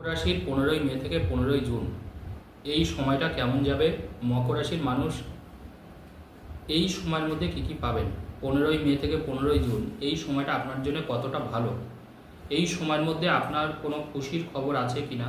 রাশির পনেরোই মে থেকে পনেরোই জুন। এই সময়টা কেমন যাবে? মকর রাশির মানুষ এই সময়ের মধ্যে কি কি পাবেন? পনেরোই মে থেকে পনেরোই জুন, এই সময়টা আপনার জন্য কতটা ভালো? এই সময়ের মধ্যে আপনার কোনো খুশির খবর আছে কি না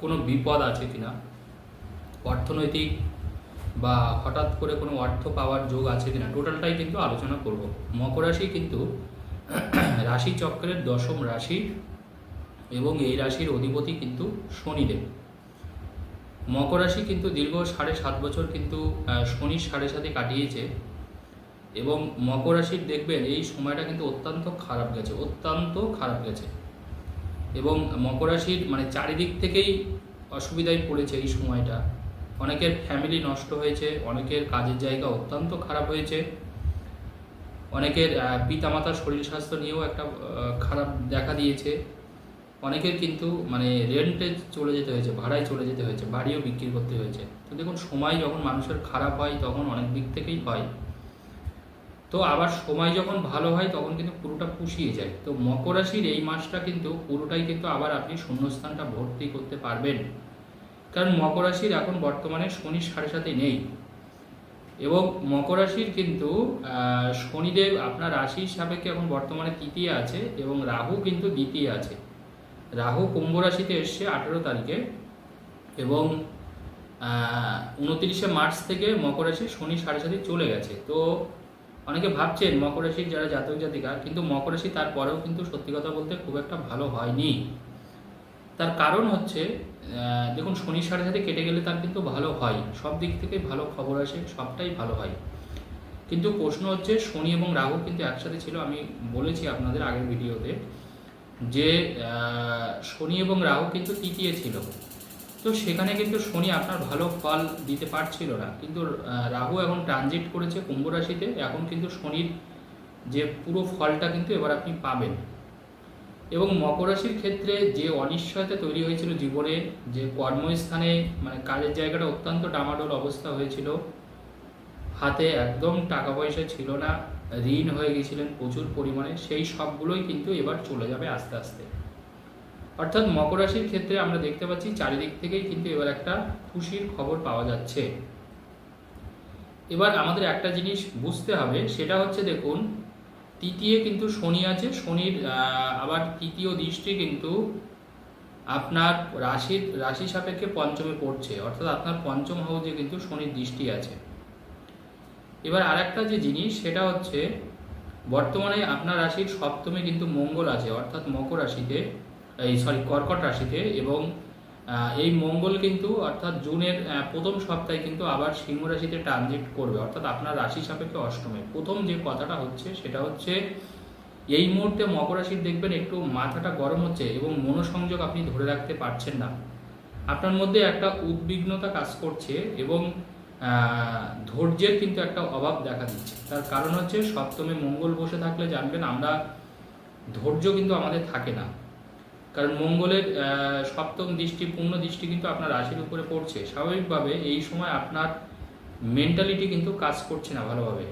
কোনো বিপদ আছে কি না অর্থনৈতিক বা হঠাৎ করে কোনো অর্থ পাওয়ার যোগ আছে কিনা? টোটালটাই কিন্তু আলোচনা করব। মকর রাশি কিন্তু রাশি চক্রের দশম রাশি এবং এই রাশির অধিপতি কিন্তু শনিদেব। মকর রাশি কিন্তু দীর্ঘ সাড়ে সাত বছর কিন্তু শনির সাড়ে সাথে কাটিয়েছে এবং মকর রাশির দেখবেন এই সময়টা কিন্তু অত্যন্ত খারাপ গেছে, অত্যন্ত খারাপ গেছে। এবং মকর রাশির মানে চারিদিক থেকেই অসুবিধায় পড়েছে এই সময়টা। অনেকের ফ্যামিলি নষ্ট হয়েছে, অনেকের কাজের জায়গা অত্যন্ত খারাপ হয়েছে। অনেকের পিতামাতার শরীর স্বাস্থ্য নিয়েও একটা খারাপ দেখা দিয়েছে। অনেকের কিন্তু মানে রেন্টে চলে যেতে হয়েছে, ভাড়ায় চলে যেতে হয়েছে, বাড়িও বিক্রি করতে হয়েছে। তো দেখুন, সময় যখন মানুষের খারাপ হয়, তখন অনেক দিক থেকেই হয়। তো আবার সময় যখন ভালো হয়, তখন কিন্তু পুরোটা পুষিয়ে যায়। তো মকর রাশির এই মাসটা কিন্তু পুরোটাই কিন্তু আবার আপনি শূন্যস্থানটা ভর্তি করতে পারবেন। কারণ মকর রাশির এখন বর্তমানে শনি সাড়ে সাথে নেই। এবং মকর রাশির কিন্তু শনিদেব আপনার রাশির সাপেক্ষে এখন বর্তমানে তৃতীয় আছে এবং রাহু কিন্তু দ্বিতীয় আছে। রাহু কুম্ভ রাশিতে এসছে আঠেরো তারিখে এবং উনত্রিশে মার্চ থেকে মকর রাশি শনি সাড়ে সাথে চলে গেছে। তো অনেকে ভাবছেন মকর রাশির যারা জাতক জাতিকা, কিন্তু মকর রাশি তারপরেও কিন্তু সত্যি কথা বলতে খুব একটা ভালো হয়নি। তার কারণ হচ্ছে দেখুন শনি সাড়ে সাথে কেটে গেলে তার কিন্তু ভালো হয়। সব দিক থেকে ভালো খবর আসে, সবটাই ভালো হয়। কিন্তু প্রশ্ন হচ্ছে শনি এবং রাহু কিন্তু একসাথে ছিল, আমি বলেছি আপনাদের আগের ভিডিওতে। যে শনি এবং রাহু কিন্তু তৃতীয় ছিল। তো সেখানে কিন্তু শনি আপনার ভালো ফল দিতে পারছিল না। কিন্তু রাহু এখন ট্রানজিট করেছে কুম্ভ রাশিতে। এখন কিন্তু শনির যে পুরো ফলটা কিন্তু এবার আপনি পাবেন। এবং মকর রাশির ক্ষেত্রে যে অনিশ্চয়তা তৈরি হয়েছিল জীবনে, যে কর্মস্থানে মানে কাজের জায়গাটা অত্যন্ত ডামাডোল অবস্থা হয়েছিল। হাতে একদম টাকা পয়সা ছিল না। ঋণ হয়ে গেছিলেন প্রচুর পরিমাণে, সেই সবগুলোই কিন্তু এবার চলে যাবে আস্তে আস্তে। অর্থাৎ মকর রাশির ক্ষেত্রে আমরা দেখতে পাচ্ছি চারিদিক থেকেই কিন্তু এবার একটা খুশির খবর পাওয়া যাচ্ছে। এবার আমাদের একটা জিনিস বুঝতে হবে, সেটা হচ্ছে দেখুন, তৃতীয় কিন্তু শনি আছে, শনির আবার তৃতীয় দৃষ্টি কিন্তু আপনার রাশির, রাশি সাপেক্ষে পঞ্চমে পড়ছে, অর্থাৎ আপনার পঞ্চম হাউসে কিন্তু শনির দৃষ্টি আছে। এবার আরেকটা যে জিনিস, সেটা হচ্ছে বর্তমানে আপনার রাশির সপ্তমে কিন্তু মঙ্গল আছে, অর্থাৎ মকর রাশিতে, এই সরি কর্কট রাশিতে এবং এই মঙ্গল কিন্তু অর্থাৎ জুনের প্রথম সপ্তাহে কিন্তু আবার সিংহ রাশিতে ট্রানজিট করবে, অর্থাৎ আপনার রাশি সাপেক্ষে অষ্টমে। প্রথম যে কথাটা হচ্ছে, সেটা হচ্ছে এই মুহূর্তে মকর রাশির দেখবেন একটু মাথাটা গরম হচ্ছে এবং মনোসংযোগ আপনি ধরে রাখতে পারছেন না। আপনার মধ্যে একটা উদ্বিগ্নতা কাজ করছে এবং ধৈর্যের কিন্তু একটা অভাব দেখা দিচ্ছে। তার কারণ হচ্ছে সপ্তমে মঙ্গল বসে থাকলে জানবেন আমরা ধৈর্য কিন্তু আমাদের থাকে না। কারণ মঙ্গলের সপ্তম দৃষ্টি, পূর্ণ দৃষ্টি কিন্তু আপনার রাশির উপরে পড়ছে। স্বাভাবিকভাবে এই সময় আপনার মেন্টালিটি কিন্তু কাজ করছে না ভালোভাবে।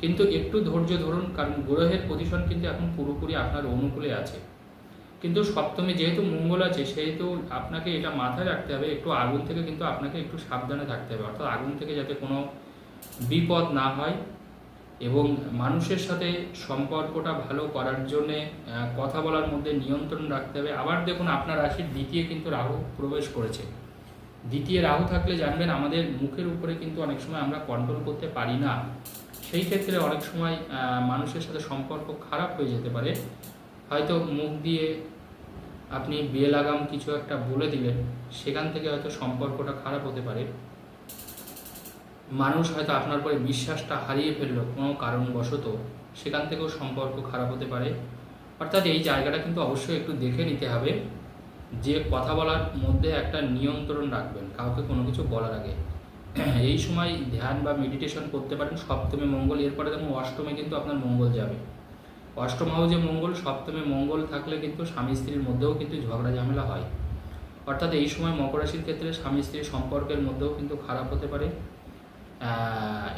কিন্তু একটু ধৈর্য ধরুন, কারণ গ্রহের পজিশন কিন্তু এখন পুরোপুরি আপনার অনুকূলে আছে। কিন্তু সপ্তমে যেহেতু মঙ্গল আছে, সেহেতু আপনাকে এটা মাথায় রাখতে হবে, একটু আগুন থেকে কিন্তু আপনাকে একটু সাবধানে থাকতে হবে। অর্থাৎ আগুন থেকে যাতে কোনো বিপদ না হয় এবং মানুষের সাথে সম্পর্কটা ভালো করার জন্যে কথা বলার মধ্যে নিয়ন্ত্রণ রাখতে হবে। আবার দেখুন, আপনার রাশির দ্বিতীয় কিন্তু রাহু প্রবেশ করেছে। দ্বিতীয় রাহু থাকলে জানবেন, আমাদের মুখের উপরে কিন্তু অনেক সময় আমরা কন্ট্রোল করতে পারি না। সেই ক্ষেত্রে অনেক সময় মানুষের সাথে সম্পর্ক খারাপ হয়ে যেতে পারে। হয়তো মুখ দিয়ে আপনি বিয়ে লাগাম কিছু একটা বলে দিলেন, সেখান থেকে হয়তো সম্পর্কটা খারাপ হতে পারে। মানুষ হয়তো আপনার পরে বিশ্বাসটা হারিয়ে ফেলল কোনো কারণবশত, সেখান থেকেও সম্পর্ক খারাপ হতে পারে। অর্থাৎ এই জায়গাটা কিন্তু অবশ্যই একটু দেখে নিতে হবে, যে কথা বলার মধ্যে একটা নিয়ন্ত্রণ রাখবেন, কাউকে কোনো কিছু বলার আগে। এই সময় ধ্যান বা মেডিটেশন করতে পারেন, সপ্তমে মঙ্গল, এরপরে দেখুন অষ্টমে কিন্তু আপনার মঙ্গল যাবে। অষ্টম হাউজে মঙ্গল, সপ্তমে মঙ্গল থাকলে কিন্তু স্বামী স্ত্রীর মধ্যেও কিন্তু ঝগড়া ঝামেলা হয়। অর্থাৎ এই সময় মকর রাশির ক্ষেত্রে স্বামী স্ত্রীর সম্পর্কের মধ্যেও কিন্তু খারাপ হতে পারে।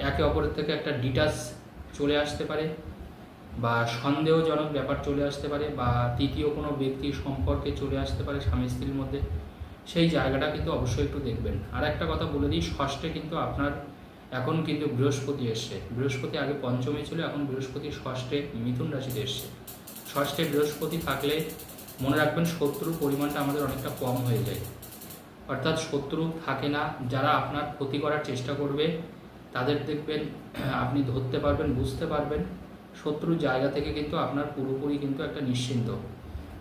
একে অপরের থেকে একটা ডিটাচ চলে আসতে পারে বা সন্দেহজনক ব্যাপার চলে আসতে পারে বা তৃতীয় কোনো ব্যক্তির সম্পর্কে চলে আসতে পারে স্বামী স্ত্রীর মধ্যে। সেই জায়গাটা কিন্তু অবশ্যই একটু দেখবেন। আর একটা কথা বলে দিই, ষষ্ঠে কিন্তু আপনার এখন কিন্তু বৃহস্পতি এসছে। বৃহস্পতি আগে পঞ্চমে ছিল, এখন বৃহস্পতি ষষ্ঠে মিথুন রাশিতে এসছে। ষষ্ঠে বৃহস্পতি থাকলে মনে রাখবেন শত্রুর পরিমাণটা আমাদের অনেকটা কম হয়ে যায়। অর্থাৎ শত্রু থাকে না, যারা আপনার ক্ষতি করার চেষ্টা করবে, তাদের দেখবেন আপনি ধরতে পারবেন, বুঝতে পারবেন। শত্রুর জায়গা থেকে কিন্তু আপনার পুরোপুরি কিন্তু একটা নিশ্চিন্ত।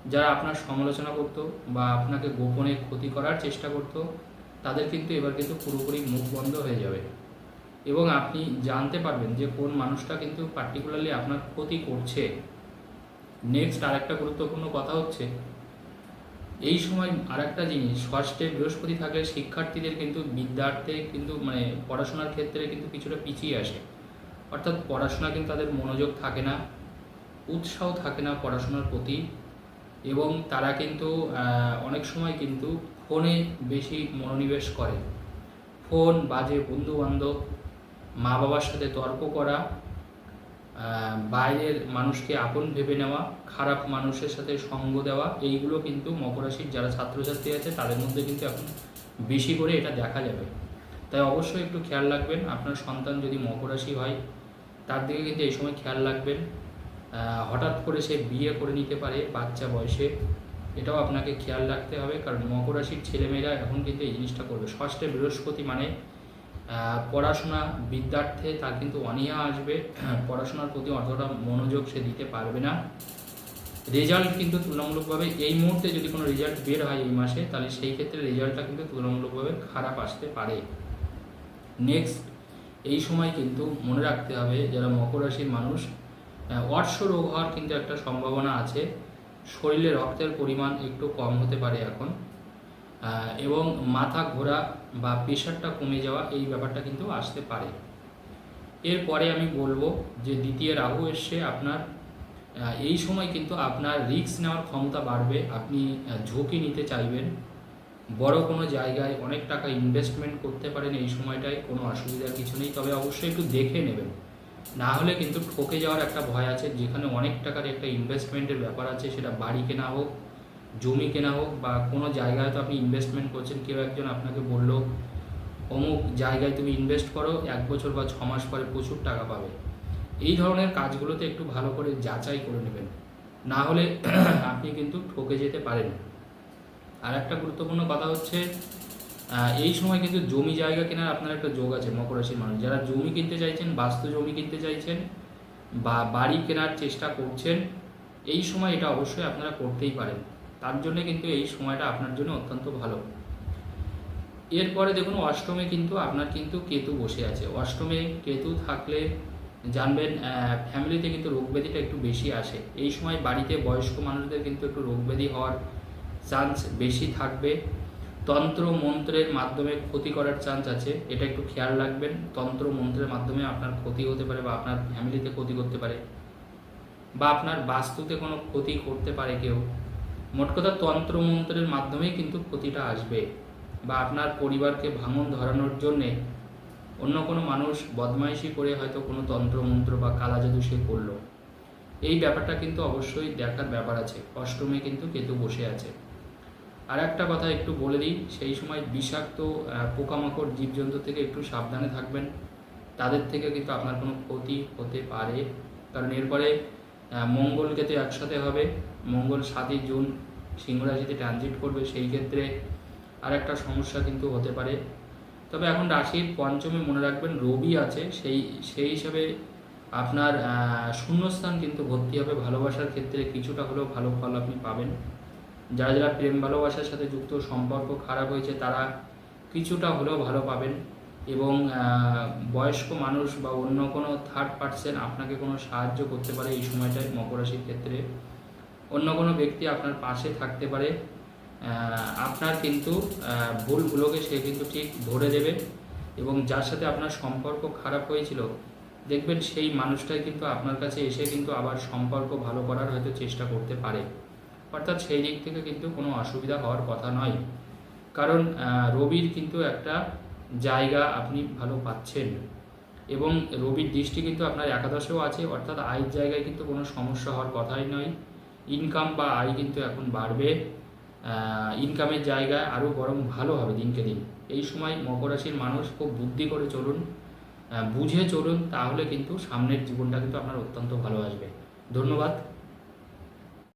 যারা আপনার সমালোচনা করত বা আপনাকে গোপনে ক্ষতি করার চেষ্টা করত, তাদের কিন্তু এবার কিন্তু পুরোপুরি মুখ বন্ধ হয়ে যাবে। এবং আপনি জানতে পারবেন যে কোন মানুষটা কিন্তু পার্টিকুলারলি আপনার ক্ষতি করছে। নেক্সট আরেকটা গুরুত্বপূর্ণ কথা হচ্ছে, এই সময় আরেকটা জিনিস ষষ্ঠে বৃহস্পতি থাকলে শিক্ষার্থীদের কিন্তু বিদ্যার্থে কিন্তু মানে পড়াশোনার ক্ষেত্রে কিন্তু কিছুটা পিছিয়ে আসে। অর্থাৎ পড়াশোনা কিন্তু তাদের মনোযোগ থাকে না, উৎসাহ থাকে না পড়াশোনার প্রতি এবং তারা কিন্তু অনেক সময় কিন্তু ফোনে বেশি মনোনিবেশ করে। ফোন, বাজে বন্ধু বান্ধব মা বাবার সাথে তর্ক করা বাইরের মানুষকে আপন ভেবে নেওয়া, খারাপ মানুষের সাথে সঙ্গ দেওয়া, এইগুলো কিন্তু মকরাশির যারা ছাত্রছাত্রী আছে তাদের মধ্যে কিন্তু এখন বেশি করে এটা দেখা যাবে। তাই অবশ্যই একটু খেয়াল রাখবেন, আপনার সন্তান যদি মকরাশি হয়, তার দিকে কিন্তু এই সময় খেয়াল রাখবেন। হঠাৎ করে সে বিয়ে করে নিতে পারে বাচ্চা বয়সে, এটাও আপনাকে খেয়াল রাখতে হবে, কারণ মকরাশির ছেলেমেয়েরা এখন কিন্তু এই জিনিসটা করবে। ষষ্ঠে বৃহস্পতি মানে পড়াশোনা বিদ্যার্থে তার কিন্তু অনীহা আসবে। পড়াশোনার প্রতি অতটা মনোযোগ সে দিতে পারবে না। রেজাল্ট কিন্তু তুলনামূলকভাবে এই মুহূর্তে যদি কোনো রেজাল্ট বের হয় এই মাসে, তাহলে সেই ক্ষেত্রে রেজাল্টটা কিন্তু তুলনামূলকভাবে খারাপ আসতে পারে। নেক্সট এই সময় কিন্তু মনে রাখতে হবে, যারা মকর রাশির মানুষ অর্শ রোগ হওয়ার কিন্তু একটা সম্ভাবনা আছে। শরীরে রক্তের পরিমাণ একটু কম হতে পারে এখন। এবং মাথা ঘোরা বা প্রেশারটা কমে যাওয়া এই ব্যাপারটা কিন্তু আসতে পারে। এরপরে আমি বলব যে দ্বিতীয় রাহু এসে আপনার এই সময় কিন্তু আপনার রিস্ক নেওয়ার ক্ষমতা বাড়বে, আপনি ঝুঁকি নিতে চাইবেন। বড় কোনো জায়গায় অনেক টাকা ইনভেস্টমেন্ট করতে পারেন এই সময়টায়, কোনো অসুবিধার কিছু নেই। তবে অবশ্যই একটু দেখে নেবেন। না হলে কিন্তু ঠকে যাওয়ার একটা ভয় আছে, যেখানে অনেক টাকার একটা ইনভেস্টমেন্টের ব্যাপার আছে, সেটা বাড়ি কেনা হোক জমি কেনা হোক বা কোনো জায়গায় তো আপনি ইনভেস্টমেন্ট করছেন, কেউ একজন আপনাকে বলল, অমুক জায়গায় তুমি ইনভেস্ট করো, এক বছর বা ছ মাস পরে প্রচুর টাকা পাবে। এই ধরনের কাজগুলোতে একটু ভালো করে যাচাই করে নেবেন। না হলে আপনি কিন্তু ঠকে যেতে পারেন। আর একটা গুরুত্বপূর্ণ কথা হচ্ছে এই সময় কিন্তু জমি জায়গা কেনার আপনার একটা যোগ আছে মকর রাশির মানুষ। যারা জমি কিনতে চাইছেন, বাস্তু জমি কিনতে চাইছেন বা বাড়ি কেনার চেষ্টা করছেন, এই সময় এটা অবশ্যই আপনারা করতেই পারেন। তার জন্য কিন্তু এই সময়টা আপনার জন্য অত্যন্ত ভালো। এরপরে দেখুন, অষ্টমে কিন্তু আপনার কিন্তু কেতু বসে আছে। অষ্টমে কেতু থাকলে জানবেন ফ্যামিলিতে কিন্তু রোগ ব্যাধিটা একটু বেশি আসে। এই সময় বাড়িতে বয়স্ক মানুষদের কিন্তু একটু রোগ ব্যাধি হওয়ার চান্স বেশি থাকবে। তন্ত্র মন্ত্রের মাধ্যমে ক্ষতি করার চান্স আছে, এটা একটু খেয়াল রাখবেন। তন্ত্র মন্ত্রের মাধ্যমে আপনার ক্ষতি হতে পারে বা আপনার ফ্যামিলিতে ক্ষতি করতে পারে। বা আপনার বাস্তুতে কোনো ক্ষতি করতে পারে কেউ। মোট কথা তন্ত্র মন্ত্রের মাধ্যমেই কিন্তু ক্ষতিটা আসবে বা আপনার পরিবারকে ভাঙন ধরানোর জন্যে অন্য কোনো মানুষ বদমাইশি করে হয়তো কোনো তন্ত্রমন্ত্র বা কালা জাদু সে করল। এই ব্যাপারটা কিন্তু অবশ্যই দেখার ব্যাপার আছে। অষ্টমে কিন্তু কেতু বসে আছে। আর একটা কথা একটু বলে দিই, সেই সময় বিষাক্ত পোকামাকড় জীবজন্তু থেকে একটু সাবধানে থাকবেন। তাদের থেকে কিন্তু আপনার কোনো ক্ষতি হতে পারে। কারণ এরপরে মঙ্গল কেতু একসাথে হবে। মঙ্গল সাতই জুন সিংহ রাশিতে ট্রানজিট করবে, সেই ক্ষেত্রে আর একটা সমস্যা কিন্তু হতে পারে। তবে এখন রাশির পঞ্চমে মনে রাখবেন রবি আছে, সেই সেই হিসাবে আপনার শূন্যস্থান কিন্তু ভর্তি হবে ভালোবাসার ক্ষেত্রে, কিছুটা হলেও ভালো ফল আপনি পাবেন। যারা যারা প্রেম, ভালোবাসার সাথে যুক্ত, সম্পর্ক খারাপ হয়েছে, তারা কিছুটা হলেও ভালো পাবেন এবং বয়স্ক মানুষ বা অন্য কোনো থার্ড পার্সন আপনাকে কোনো সাহায্য করতে পারে এই সময়টায় মকর রাশির ক্ষেত্রে। অন্য কোনো ব্যক্তি আপনার পাশে থাকতে পারে আপনার কিন্তু ভুলগুলোকে সে কিন্তু ঠিক ধরে দেবে এবং যার সাথে আপনার সম্পর্ক খারাপ হয়েছিল, দেখবেন সেই মানুষটাই কিন্তু আপনার কাছে এসে কিন্তু আবার সম্পর্ক ভালো করার হয়তো চেষ্টা করতে পারে। অর্থাৎ সেই দিক থেকে কিন্তু কোনো অসুবিধা হওয়ার কথা নয়। কারণ রবির কিন্তু একটা জায়গা আপনি ভালো পাচ্ছেন এবং রবির দৃষ্টি কিন্তু আপনার একাদশেও আছে, অর্থাৎ আয়ের জায়গায় কিন্তু কোনো সমস্যা হওয়ার কথাই নয়। ইনকাম বা আয় কিন্তু এখন বাড়বে ইনকামের জায়গায় আরও বরং ভালো হবে দিনকে দিন। এই সময় মকর রাশির মানুষ খুব বুদ্ধি করে চলুন বুঝে চলুন, তাহলে কিন্তু সামনের জীবনটা কিন্তু আপনার অত্যন্ত ভালো আসবে। ধন্যবাদ।